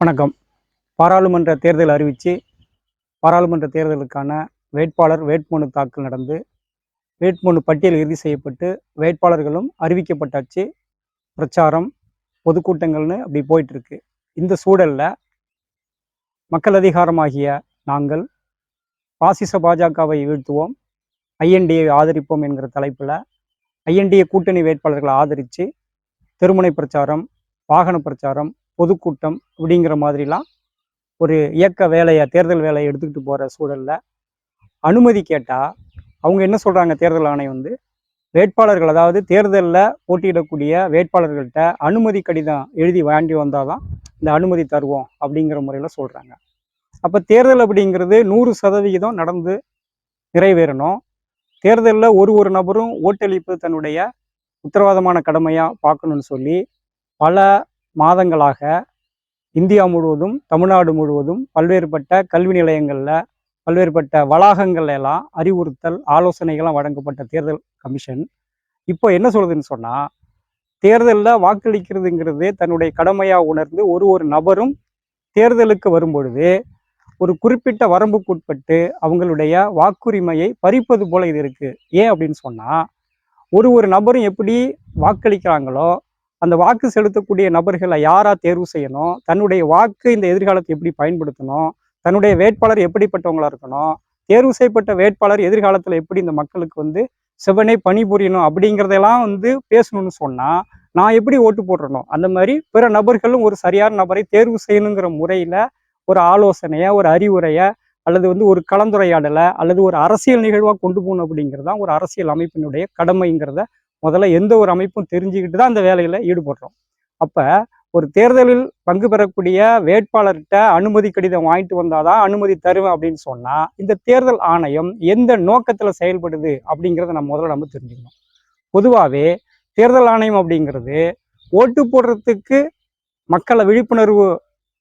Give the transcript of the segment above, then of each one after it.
வணக்கம். பாராளுமன்ற தேர்தல் அறிவித்து பாராளுமன்ற தேர்தலுக்கான வேட்பாளர் வேட்புமனு தாக்கல் நடந்து வேட்புமனு பட்டியல் இறுதி செய்யப்பட்டு வேட்பாளர்களும் அறிவிக்கப்பட்டாச்சு. பிரச்சாரம் பொதுக்கூட்டங்கள்னு அப்படி போயிட்டுருக்கு. இந்த சூழலில் மக்கள் அதிகாரமாகிய நாங்கள் பாசிச பாஜகவை வீழ்த்துவோம் ஐஎன்டியை ஆதரிப்போம் என்கிற தலைப்பில் ஐஎன்டிஏ கூட்டணி வேட்பாளர்களை ஆதரித்து திருமண பிரச்சாரம் வாகன பிரச்சாரம் பொதுக்கூட்டம் அப்படிங்கிற மாதிரிலாம் ஒரு இயக்க வேலையை தேர்தல் வேலையை எடுத்துக்கிட்டு போகிற சூழலில் அனுமதி கேட்டால் அவங்க என்ன சொல்கிறாங்க தேர்தல் ஆணையம் வந்து? வேட்பாளர்கள் அதாவது தேர்தலில் போட்டியிடக்கூடிய வேட்பாளர்கள்ட்ட அனுமதி கடிதம் எழுதி வாங்கி வந்தால் தான் இந்த அனுமதி தருவோம் அப்படிங்கிற முறையில் சொல்கிறாங்க அப்போ தேர்தல் அப்படிங்கிறது நூறு சதவிகிதம் நடந்து நிறைவேறணும். தேர்தலில் ஒரு ஒரு நபரும் ஓட்டளிப்பு தன்னுடைய உத்தரவாதமான கடமையாக பார்க்கணும்னு சொல்லி பல மாதங்களாக இந்தியா முழுவதும் தமிழ்நாடு முழுவதும் பல்வேறுபட்ட கல்வி நிலையங்களில் பல்வேறுபட்ட வளாகங்கள்ல எல்லாம் அறிவுறுத்தல் ஆலோசனைகள்லாம் வழங்கப்பட்ட தேர்தல் கமிஷன். இப்போ என்ன சொல்லுதுன்னு சொன்னால் தேர்தலில் வாக்களிக்கிறதுங்கிறது தன்னுடைய கடமையாக உணர்ந்து ஒரு ஒரு நபரும் தேர்தலுக்கு வரும்பொழுது ஒரு குறிப்பிட்ட வரம்புக்குட்பட்டு அவங்களுடைய வாக்குரிமையை பறிப்பது போல இது இருக்குது ஏன் அப்படின்னு சொன்னால் ஒரு ஒரு நபரும் எப்படி வாக்களிக்கிறாங்களோ அந்த வாக்கு செலுத்தக்கூடிய நபர்களை யாரா தேர்வு செய்யணும்? தன்னுடைய வாக்கு இந்த எதிர்காலத்தை எப்படி பயன்படுத்தணும்? தன்னுடைய வேட்பாளர் எப்படிப்பட்டவங்களா இருக்கணும்? தேர்வு செய்யப்பட்ட வேட்பாளர் எதிர்காலத்துல எப்படி இந்த மக்களுக்கு வந்து செவனே பணிபுரியணும் அப்படிங்கிறதெல்லாம் வந்து பேசணும்னு சொன்னா நான் எப்படி ஓட்டு போடுறனோ? அந்த மாதிரி பிற நபர்களும் ஒரு சரியான நபரை தேர்வு செய்யணுங்கிற முறையில ஒரு ஆலோசனைய ஒரு அறிவுரைய அல்லது வந்து ஒரு கலந்துரையாடலை அல்லது ஒரு அரசியல் நிகழ்வாக கொண்டு போகணும் அப்படிங்கிறது தான் ஒரு அரசியல் அமைப்பினுடைய கடமைங்கிறத முதல்ல எந்த ஒரு அமைப்பும் தெரிஞ்சுக்கிட்டு தான் அந்த வேலையில் ஈடுபடுறோம். அப்போ ஒரு தேர்தலில் பங்கு பெறக்கூடிய வேட்பாளர்கிட்ட அனுமதி கடிதம் வாங்கிட்டு வந்தாதான் அனுமதி தருவேன் அப்படின்னு சொன்னால் இந்த தேர்தல் ஆணையம் எந்த நோக்கத்தில் செயல்படுது அப்படிங்கிறத நம்ம முதல்ல நம்ம தெரிஞ்சுக்கணும். பொதுவாகவே தேர்தல் ஆணையம் அப்படிங்கிறது ஓட்டு போடுறதுக்கு மக்களை விழிப்புணர்வு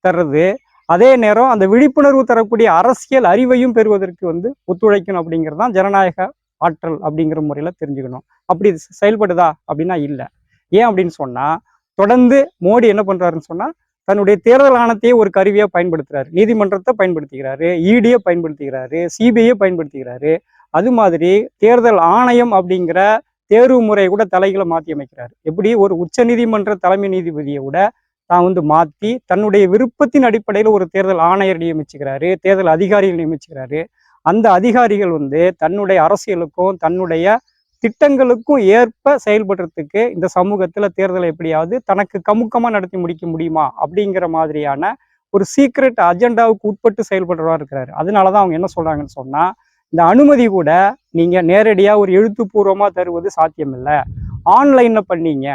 தர்றது அதே நேரம் அந்த விழிப்புணர்வு தரக்கூடிய அரசியல் அறிவையும் பெறுவதற்கு வந்து ஒத்துழைக்கணும் அப்படிங்கிறது தான் ஜனநாயக ஆற்றல் அப்படிங்கிற முறையில் தெரிஞ்சுக்கணும். அப்படி செயல்படுதா அப்படின்னா இல்லை. ஏன் அப்படின்னு சொன்னால் தொடர்ந்து மோடி என்ன பண்ணுறாருன்னு சொன்னால் தன்னுடைய தேர்தல் ஆணையத்தையே ஒரு கருவியாக பயன்படுத்துகிறாரு நீதிமன்றத்தை பயன்படுத்திக்கிறாரு இடியை பயன்படுத்திக்கிறாரு சிபிஐயை பயன்படுத்திக்கிறாரு. அது மாதிரி தேர்தல் ஆணையம் அப்படிங்கிற தேர்வு முறையை கூட தலைகளை மாற்றி அமைக்கிறார். எப்படி? ஒரு உச்ச நீதிமன்ற தலைமை நீதிபதியை விட தான் வந்து மாற்றி தன்னுடைய விருப்பத்தின் அடிப்படையில் ஒரு தேர்தல் ஆணையர் நியமிச்சுக்கிறாரு தேர்தல் அதிகாரிகள் நியமிச்சுக்கிறாரு. அந்த அதிகாரிகள் வந்து தன்னுடைய அரசியலுக்கும் தன்னுடைய திட்டங்களுக்கும் ஏற்ப செயல்படுறதுக்கு இந்த சமூகத்தில் தேர்தலை எப்படியாவது தனக்கு கமுக்கமாக நடத்தி முடிக்க முடியுமா அப்படிங்கிற மாதிரியான ஒரு சீக்ரெட் அஜெண்டாவுக்கு உட்பட்டு செயல்படுறவா இருக்கிறாரு. அதனாலதான் அவங்க என்ன சொல்கிறாங்கன்னு சொன்னால் இந்த அனுமதி கூட நீங்கள் நேரடியாக ஒரு எழுத்துப்பூர்வமாக தருவது சாத்தியம் இல்லை ஆன்லைன்ல பண்ணீங்க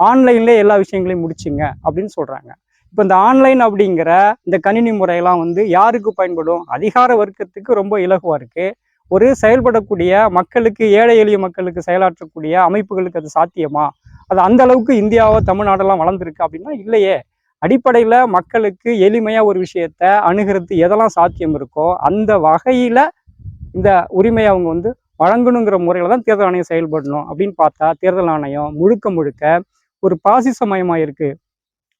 ஆன்லைன்ல எல்லா விஷயங்களையும் முடிச்சிங்க அப்படின்னு சொல்கிறாங்க இப்போ இந்த ஆன்லைன் அப்படிங்கிற இந்த கணினி முறையெல்லாம் வந்து யாருக்கு பயன்படும்? அதிகார வர்க்கத்துக்கு ரொம்ப இலகுவாக இருக்குது ஒரு செயல்படக்கூடிய மக்களுக்கு ஏழை எளிய மக்களுக்கு செயலாற்றக்கூடிய அமைப்புகளுக்கு அது சாத்தியமா? அது அந்த அளவுக்கு இந்தியாவோ தமிழ்நாடெல்லாம் வளர்ந்துருக்கு அப்படின்னா இல்லையே. அடிப்படையில் மக்களுக்கு எளிமையா ஒரு விஷயத்த அணுகிறது எதெல்லாம் சாத்தியம் இருக்கோ அந்த வகையில இந்த உரிமையை அவங்க வந்து வழங்கணுங்கிற முறையில தான் தேர்தல் ஆணையம் செயல்படணும் அப்படின்னு பார்த்தா தேர்தல் ஆணையம் முழுக்க முழுக்க ஒரு பாசிசமயமாக இருக்கு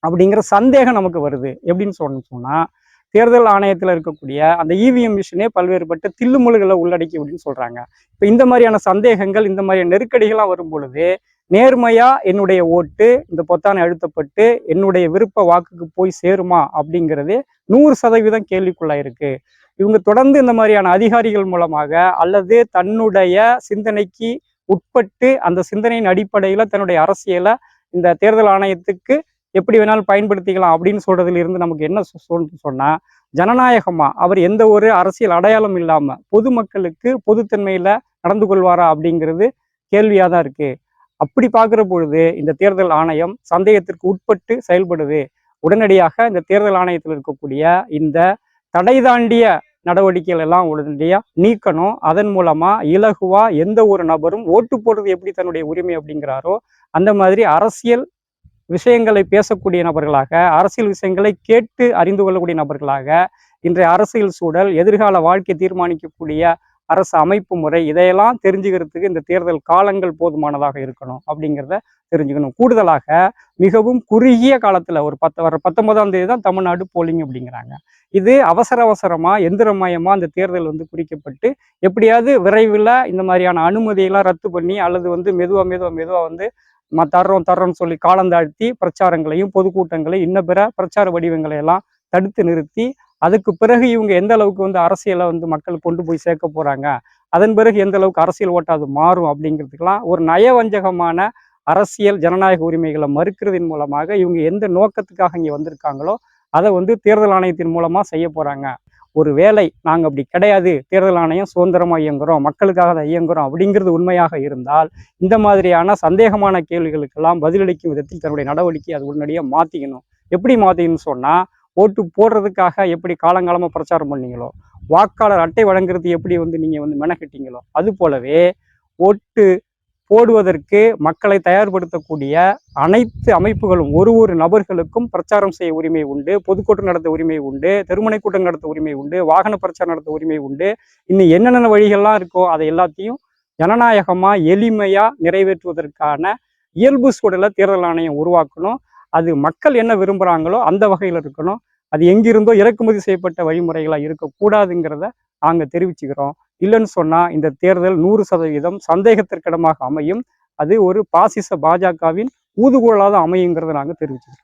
அப்படிங்கிற சந்தேகம் நமக்கு வருது. எப்படின்னு சொன்ன சொன்னால் தேர்தல் ஆணையத்தில் இருக்கக்கூடிய அந்த இவிஎம் மிஷினே பல்வேறுபட்ட தில்லுமுழுகளை உள்ளடக்கி அப்படின்னு சொல்றாங்க. இப்போ இந்த மாதிரியான சந்தேகங்கள் இந்த மாதிரியான நெருக்கடிகள்லாம் வரும் பொழுது நேர்மையா என்னுடைய ஓட்டு இந்த பொத்தானை அழுத்தப்பட்டு என்னுடைய விருப்ப வாக்குக்கு போய் சேருமா அப்படிங்கிறது நூறு சதவீதம் கேள்விக்குள்ளாயிருக்கு இவங்க தொடர்ந்து இந்த மாதிரியான அதிகாரிகள் மூலமாக அல்லது தன்னுடைய சிந்தனைக்கு உட்பட்டு அந்த சிந்தனையின் அடிப்படையில தன்னுடைய அரசியலை இந்த தேர்தல் ஆணையத்துக்கு எப்படி வேணாலும் பயன்படுத்திக்கலாம் அப்படின்னு சொல்றதுல இருந்து நமக்கு என்ன சொ- சொன்னா ஜனநாயகமா அவர் எந்த ஒரு அரசியல் அடையாளம் இல்லாம பொதுமக்களுக்கு பொதுத்தன்மையில நடந்து கொள்வாரா அப்படிங்கிறது கேள்வியாக தான் இருக்கு. அப்படி பார்க்குற பொழுது இந்த தேர்தல் ஆணையம் சந்தேகத்திற்கு உட்பட்டு செயல்படுது. உடனடியாக இந்த தேர்தல் ஆணையத்தில் இருக்கக்கூடிய இந்த தடை தாண்டிய நடவடிக்கைகள் எல்லாம் உடனடியாக நீக்கணும். அதன் மூலமா இலகுவா எந்த ஒரு நபரும் ஓட்டு போடுறது எப்படி தன்னுடைய உரிமை அப்படிங்கிறாரோ அந்த மாதிரி அரசியல் விஷயங்களை பேசக்கூடிய நபர்களாக அரசியல் விஷயங்களை கேட்டு அறிந்து கொள்ளக்கூடிய நபர்களாக இன்றைய அரசியல் சூழல் எதிர்கால வாழ்க்கை தீர்மானிக்கக்கூடிய அரசு அமைப்பு முறை இதையெல்லாம் தெரிஞ்சுக்கிறதுக்கு இந்த தேர்தல் காலங்கள் போதுமானதாக இருக்கணும் அப்படிங்கிறத தெரிஞ்சுக்கணும். கூடுதலாக மிகவும் குறுகிய காலத்துல ஒரு பத்து வர பத்தொன்பதாம் தேதி தான் தமிழ்நாடு போலிங் அப்படிங்கிறாங்க. இது அவசர அவசரமா எந்திரமயமா அந்த தேர்தல் வந்து குறிக்கப்பட்டு எப்படியாவது விரைவில் இந்த மாதிரியான அனுமதியெல்லாம் ரத்து பண்ணி அல்லது வந்து மெதுவா மெதுவா மெதுவாக வந்து தர்றோம் தர்றோம்னு சொல்லி காலந்தாழ்த்தி பிரச்சாரங்களையும் பொதுக்கூட்டங்களையும் இன்ன பிற பிரச்சார வடிவங்களை எல்லாம் தடுத்து நிறுத்தி அதுக்கு பிறகு இவங்க எந்த அளவுக்கு வந்து அரசியலை வந்து மக்கள் கொண்டு போய் சேர்க்க போறாங்க அதன் பிறகு எந்த அளவுக்கு அரசியல் ஓட்டாது மாறும் அப்படிங்கிறதுக்கெல்லாம் ஒரு நயவஞ்சகமான அரசியல் ஜனநாயக உரிமைகளை மறுக்கிறதின் மூலமாக இவங்க எந்த நோக்கத்துக்காக இங்கே வந்திருக்காங்களோ அதை வந்து தேர்தல் ஆணையத்தின் மூலமாக செய்ய போகிறாங்க ஒரு வேலை நாங்கள் அப்படி கிடையாது தேர்தல் ஆணையம் சுதந்திரமாக இயங்குகிறோம் மக்களுக்காக தான் இயங்குகிறோம் அப்படிங்கிறது உண்மையாக இருந்தால் இந்த மாதிரியான சந்தேகமான கேள்விகளுக்கெல்லாம் பதிலளிக்கும் விதத்தில் தன்னுடைய நடவடிக்கை அது உடனடியாக மாற்றிக்கணும் எப்படி மாற்றிக்கணும்னு சொன்னால் ஓட்டு போடுறதுக்காக எப்படி காலங்காலமாக பிரச்சாரம் பண்ணீங்களோ வாக்காளர் அட்டை வழங்குறது எப்படி வந்து நீங்கள் வந்து மெனக்கிட்டீங்களோ அது போலவே ஓட்டு போடுவதற்கு மக்களை தயார்படுத்தக்கூடிய அனைத்து அமைப்புகளும் ஒரு ஒரு நபர்களுக்கும் பிரச்சாரம் செய்ய உரிமை உண்டு பொதுக்கூட்டம் நடத்த உரிமை உண்டு தெருமனை கூட்டம் நடத்த உரிமை உண்டு வாகன பிரச்சாரம் நடத்த உரிமை உண்டு. இன்னும் என்னென்ன வழிகள்லாம் இருக்கோ அதை எல்லாத்தையும் ஜனநாயகமாக எளிமையாக நிறைவேற்றுவதற்கான இயல்பு சூழலை தேர்தல் ஆணையம் உருவாக்கணும். அது மக்கள் என்ன விரும்புகிறாங்களோ அந்த வகையில் இருக்கணும். அது எங்கிருந்தோ இறக்குமதி செய்யப்பட்ட வழிமுறைகளாக இருக்கக்கூடாதுங்கிறத நாங்கள் தெரிவிச்சுக்கிறோம். இல்லைன்னு சொன்னால் இந்த தேர்தல் நூறு சதவீதம் சந்தேகத்திற்கிடமாக அமையும். அது ஒரு பாசிச பாஜகவின் ஊதுகோலாக அமையுங்கிறத நாங்கள் தெரிவிச்சுக்கிறோம்.